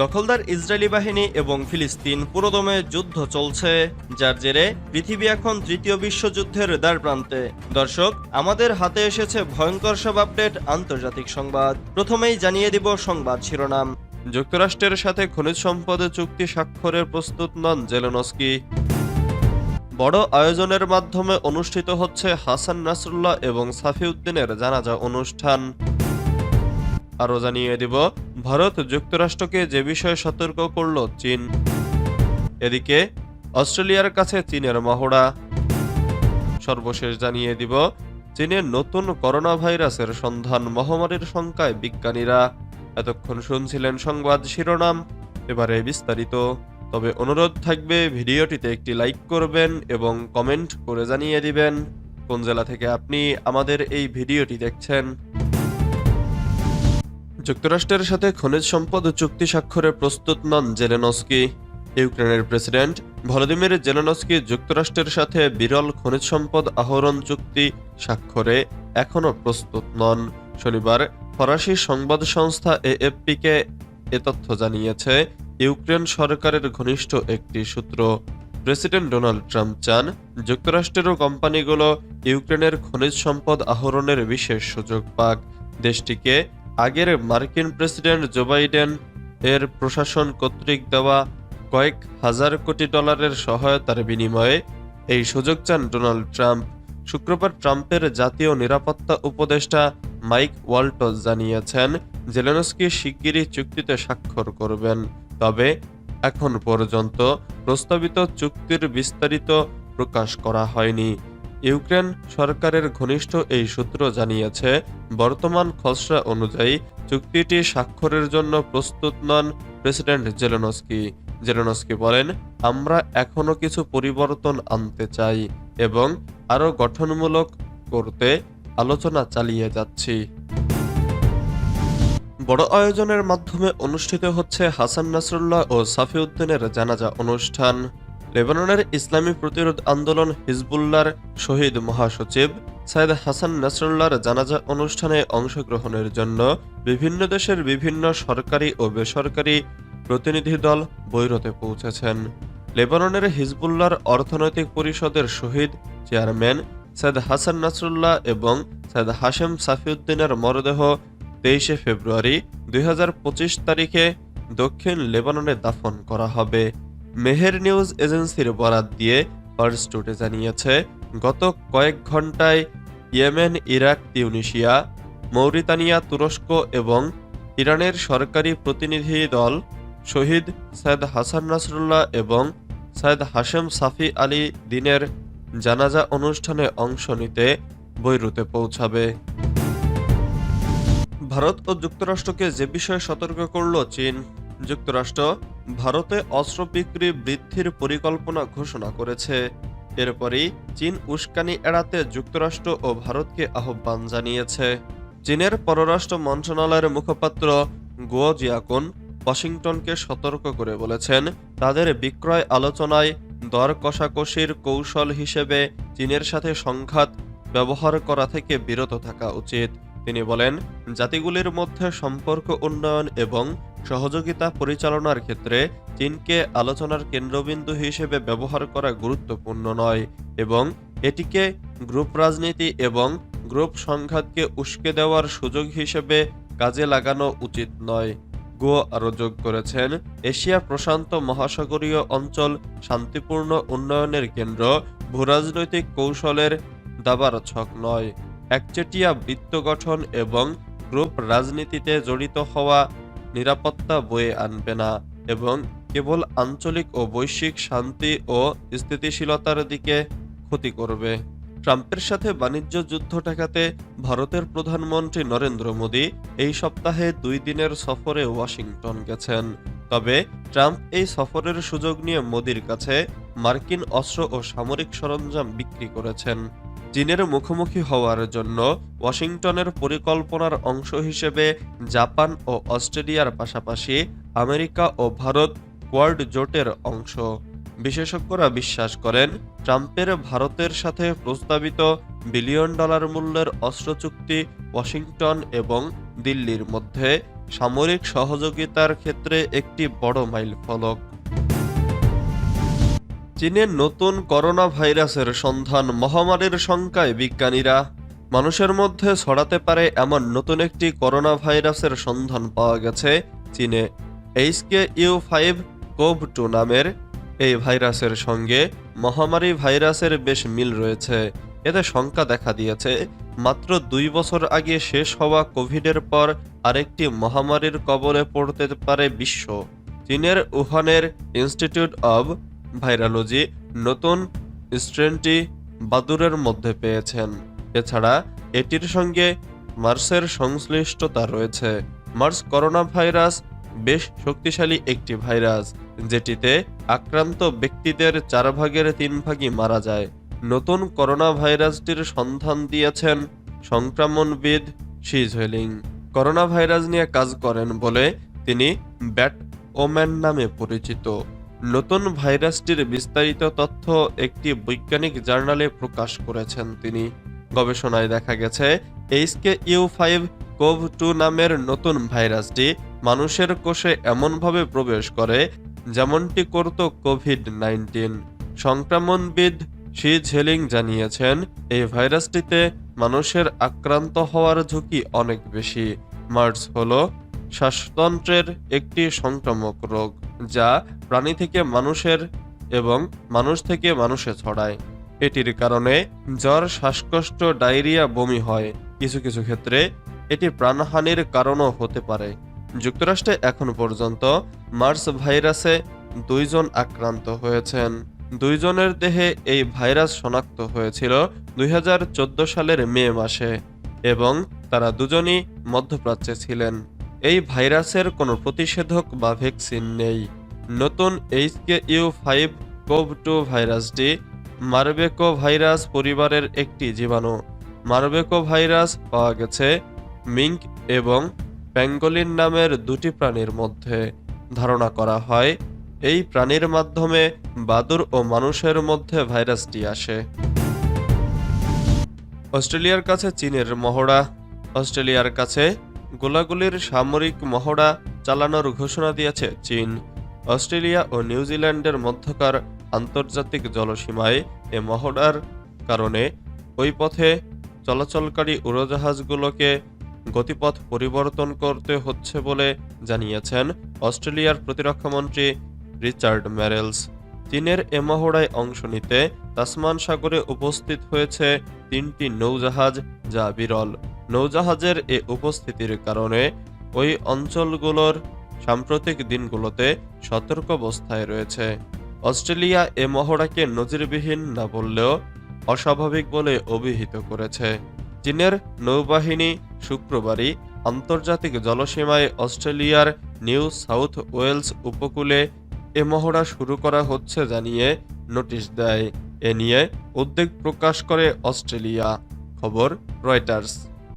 দখলদার ইসরায়েলি বাহিনী এবং ফিলিস্তিন পুরোদমে যুদ্ধ চলছে, যার জেরে পৃথিবী এখন তৃতীয় বিশ্বযুদ্ধের দ্বার প্রান্তে দর্শক, আমাদের হাতে এসেছে ভয়ঙ্কর সব আপডেট, আন্তর্জাতিক সংবাদ। প্রথমেই জানিয়ে দিব সংবাদ শিরোনাম। যুক্তরাষ্ট্রের সাথে খনিজ সম্পদ চুক্তি স্বাক্ষরের প্রস্তুত নন জেলেনস্কি। বড় আয়োজনের মাধ্যমে অনুষ্ঠিত হচ্ছে হাসান নাসরুল্লাহ এবং সাফিউদ্দিনের জানাজা অনুষ্ঠান। আরও জানিয়ে দিব ভারত যুক্তরাষ্ট্রকে যে বিষয়ে সতর্ক করল চীন। এদিকে অস্ট্রেলিয়ার কাছে চীনের মহড়া। সর্বশেষ জানিয়ে দিব চীনের নতুন করোনা ভাইরাসের সন্ধান মহামারীর সংখ্যায় বিজ্ঞানীরা। এতক্ষণ শুনছিলেন সংবাদ শিরোনাম, এবারে বিস্তারিত। তবে অনুরোধ থাকবে, ভিডিওটিতে একটি লাইক করবেন এবং কমেন্ট করে জানিয়ে দিবেন। কোন জেলা থেকে আপনি আমাদের এই ভিডিওটি দেখছেন? যুক্তরাষ্ট্রের সাথে খনিজ সম্পদ চুক্তি স্বাক্ষরে প্রস্তুত নন জেলেনস্কি। ইউক্রেনের প্রেসিডেন্ট ভলোদিমির জেলেনস্কি যুক্তরাষ্ট্রের সাথে বিরল খনিজ সম্পদ আহরণ চুক্তি স্বাক্ষরে এখনও প্রস্তুত নন। শনিবার ফরাসি সংবাদ সংস্থা এএফপিকে এ তথ্য জানিয়েছে, ইউক্রেন সরকারের ঘনিষ্ঠ একটি সূত্র। প্রেসিডেন্ট ডোনাল্ড ট্রাম্প চান যুক্তরাষ্ট্রের কোম্পানিগুলো ইউক্রেনের খনিজ সম্পদ আহরণের বিশেষ সুযোগ পাক। দেশটিকে আগের মার্কিন প্রেসিডেন্ট জো বাইডেন এর প্রশাসন কর্তৃক দেওয়া কয়েক হাজার কোটি ডলারের সহায়তার বিনিময়ে এই সুযোগ চান ডোনাল্ড ট্রাম্প। শুক্রবার ট্রাম্পের জাতীয় নিরাপত্তা উপদেষ্টা মাইক ওয়াল্টস জানিয়েছেন, জেলেনস্কি শিগগিরই চুক্তিতে স্বাক্ষর করবেন। তবে এখন পর্যন্ত প্রস্তাবিত চুক্তির বিস্তারিত প্রকাশ করা হয়নি। ইউক্রেন সরকারের ঘনিষ্ঠ এই সূত্র জানিয়েছে, বর্তমান খসড়া অনুযায়ী চুক্তিটি স্বাক্ষরের জন্য প্রস্তুত নন প্রেসিডেন্ট জেলেনস্কি। জেলেনস্কি বলেন, আমরা এখনও কিছু পরিবর্তন আনতে চাই এবং আরও গঠনমূলক করতে আলোচনা চালিয়ে যাচ্ছি। বড় আয়োজনের মাধ্যমে অনুষ্ঠিত হচ্ছে হাসান নাসরুল্লাহ ও সাফিউদ্দিনের জানাজা অনুষ্ঠান। লেবাননের ইসলামী প্রতিরোধ আন্দোলন হিজবুল্লার শহীদ মহাসচিব সাইদ হাসান নাসরুল্লাহর জানাজা অনুষ্ঠানে অংশগ্রহণের জন্য বিভিন্ন দেশের বিভিন্ন সরকারি ও বেসরকারি প্রতিনিধি দল বৈরতে পৌঁছেছেন। লেবাননের হিজবুল্লাহর অর্থনৈতিক পরিষদের শহীদ চেয়ারম্যান সৈয়দ হাসান নাসরুল্লাহ এবং সৈয়দ হাশেম সাফিউদ্দিনের মরদেহ তেইশে ফেব্রুয়ারি দুই হাজার পঁচিশ তারিখে দক্ষিণ লেবাননে দাফন করা হবে। মেহের নিউজ এজেন্সির বরাত দিয়ে ফার্স্ট টুডে জানিয়েছে, গত কয়েক ঘন্টায় ইয়েমেন, ইরাক, তিউনিশিয়া, মৌরিতানিয়া, তুরস্ক এবং ইরানের সরকারি প্রতিনিধি দল শহীদ সৈয়দ হাসান নাসরুল্লাহ এবং সৈয়দ হাশেম সাফি আলী দিনের জানাজা অনুষ্ঠানে অংশ নিতে বৈরুতে পৌঁছাবে। ভারত ও যুক্তরাষ্ট্রকে যে বিষয়ে সতর্ক করল চীন, যুক্তরাষ্ট্র ভারতে অস্ত্র বিক্রি বৃদ্ধির পরিকল্পনা ঘোষণা করেছে। এরপরই চীন উস্কানি এড়াতে যুক্তরাষ্ট্র ও ভারতকে আহ্বান জানিয়েছে। চীনের পররাষ্ট্র মন্ত্রণালয়ের মুখপাত্র গুয়ো জিয়াকুন ওয়াশিংটনকে সতর্ক করে বলেছেন, তাদের বিক্রয় আলোচনায় দর কষাকষির কৌশল হিসেবে চীনের সাথে সংঘাত ব্যবহার করা থেকে বিরত থাকা উচিত। তিনি বলেন, জাতিগুলির মধ্যে সম্পর্ক উন্নয়ন এবং সহযোগিতা পরিচালনার ক্ষেত্রে চীনকে আলোচনার কেন্দ্রবিন্দু হিসেবে ব্যবহার করা গুরুত্বপূর্ণ নয় এবং এটিকে গ্রুপ রাজনীতি এবং গ্রুপ সংঘাতকে উস্কে দেওয়ার সুযোগ হিসেবে কাজে লাগানো উচিত নয়। গো আরও যোগ করেছেন, এশিয়া প্রশান্ত মহাসাগরীয় অঞ্চল শান্তিপূর্ণ উন্নয়নের কেন্দ্র, ভূরাজনৈতিক কৌশলের দাবার ছক নয়। একচেটিয়া বৃত্ত গঠন এবং গ্রুপ রাজনীতিতে জড়িত হওয়া নিরাপত্তা বয়ে আনবে না এবং কেবল আঞ্চলিক ও বৈশ্বিক শান্তি ও স্থিতিশীলতার দিকে ক্ষতি করবে। ট্রাম্পের সাথে বাণিজ্য যুদ্ধ ঠেকাতে ভারতের প্রধানমন্ত্রী নরেন্দ্র মোদী এই সপ্তাহে দুই দিনের সফরে ওয়াশিংটন গেছেন। তবে ট্রাম্প এই সফরের সুযোগ নিয়ে মোদির কাছে মার্কিন অস্ত্র ও সামরিক সরঞ্জাম বিক্রি করেছেন। চীনের মুখোমুখি হওয়ার জন্য ওয়াশিংটনের পরিকল্পনার অংশ হিসেবে জাপান ও অস্ট্রেলিয়ার পাশাপাশি আমেরিকা ও ভারত কোয়ার্ড জোটের অংশ। বিশেষজ্ঞরা বিশ্বাস করেন, ট্রাম্পের ভারতের সাথে প্রস্তাবিত বিলিয়ন ডলার মূল্যের অস্ত্র চুক্তি ওয়াশিংটন এবং দিল্লির মধ্যে সামরিক সহযোগিতার ক্ষেত্রে একটি বড় মাইল ফলক চীনের নতুন করোনা ভাইরাসের সন্ধান, মহামারীর শঙ্কায় বিজ্ঞানীরা। মানুষের মধ্যে ছড়াতে পারে এমন নতুন একটি করোনা ভাইরাসের সন্ধান পাওয়া গেছে চীনে। HK U five CoV two নামের এই ভাইরাসের সঙ্গে মহামারী ভাইরাসের বেশ মিল রয়েছে। এতে শঙ্কা দেখা দিয়েছে, মাত্র দুই বছর আগে শেষ হওয়া কোভিডের পর আরেকটি মহামারীর কবলে পড়তে পারে বিশ্ব। চীনের উহানের ইনস্টিটিউট অব ভাইরালজি নতুন স্ট্রেনটি বাদুরের মধ্যে পেয়েছেন। এছাড়া এটির সঙ্গে মার্সের সংশ্লিষ্টতা রয়েছে। মার্স করোনা ভাইরাস বেশ শক্তিশালী একটি ভাইরাস, যেটিতে আক্রান্ত ব্যক্তিদের চার ভাগের তিন ভাগই মারা যায়। নতুন করোনা ভাইরাসটির সন্ধান দিয়েছেন সংক্রমণবিদ শি ঝুয়েলিং। করোনা ভাইরাস নিয়ে কাজ করেন বলে তিনি ব্যাট ওম্যান নামে পরিচিত। নতুন ভাইরাসটির বিস্তারিত তথ্য একটি বৈজ্ঞানিক জার্নালে প্রকাশ করেছেন তিনি। গবেষণায় দেখা গেছে HK U five CoV two নামের নতুন ভাইরাসটি মানুষের কোষে এমনভাবে প্রবেশ করে, যেমনটি করত কোভিড নাইন্টিন। সংক্রমণবিদ শি ঝেলিং জানিয়েছেন, এই ভাইরাসটিতে মানুষের আক্রান্ত হওয়ার ঝুঁকি অনেক বেশি। মার্স হল শ্বাসতন্ত্রের একটি সংক্রামক রোগ, যা প্রাণী থেকে মানুষের এবং মানুষ থেকে মানুষে ছড়ায়। এটির কারণে জ্বর, শ্বাসকষ্ট, ডায়রিয়া, বমি হয়। কিছু কিছু ক্ষেত্রে এটি প্রাণহানির কারণও হতে পারে। যুক্তরাষ্ট্রে এখন পর্যন্ত মার্স ভাইরাসে দুইজন আক্রান্ত হয়েছেন। দুইজনের দেহে এই ভাইরাস শনাক্ত হয়েছিল দুই হাজার চোদ্দ সালের মে মাসে এবং তারা দুজনই মধ্যপ্রাচ্যে ছিলেন। এই ভাইরাসের কোনো প্রতিষেধক বা ভ্যাকসিন নেই। নতুন HK U five CoV two ভাইরাসটি merbeco virus পরিবারের একটি জীবাণু। মারবেকো ভাইরাস পাওয়া গেছে মিঙ্ক এবং প্যাঙ্গোলিন নামের দুটি প্রাণীর মধ্যে। ধারণা করা হয়, এই প্রাণীর মাধ্যমে বাদুর ও মানুষের মধ্যে ভাইরাসটি আসে। অস্ট্রেলিয়ার কাছে চীনের মহড়া। অস্ট্রেলিয়ার কাছে গোলাগুলির সামরিক মহড়া চালানোর ঘোষণা দিয়েছে চীন। অস্ট্রেলিয়া ও নিউজিল্যান্ডের মধ্যকার আন্তর্জাতিক জলসীমায় এ মহড়ার কারণে ওই পথে চলাচলকারী উড়োজাহাজগুলোকে গতিপথ পরিবর্তন করতে হচ্ছে বলে জানিয়েছেন অস্ট্রেলিয়ার প্রতিরক্ষামন্ত্রী রিচার্ড ম্যারেলস। চীনের এ মহড়ায় অংশ নিতে তাসমান সাগরে উপস্থিত হয়েছে তিনটি নৌজাহাজ যা বিরল। নৌজাহাজের এ উপস্থিতির কারণে ওই অঞ্চলগুলোর সাম্প্রতিক দিনগুলোতে সতর্ক অবস্থায় রয়েছে। অস্ট্রেলিয়া এ মহড়াকে নজিরবিহীন না বললেও অস্বাভাবিক বলে অভিহিত করেছে। চীনের নৌবাহিনী শুক্রবারই আন্তর্জাতিক জলসীমায় অস্ট্রেলিয়ার নিউ সাউথ ওয়েলস উপকূলে এ মহড়া শুরু করা হচ্ছে জানিয়ে নোটিশ দেয়। এ নিয়ে উদ্বেগ প্রকাশ করে অস্ট্রেলিয়া। খবর রয়টার্স।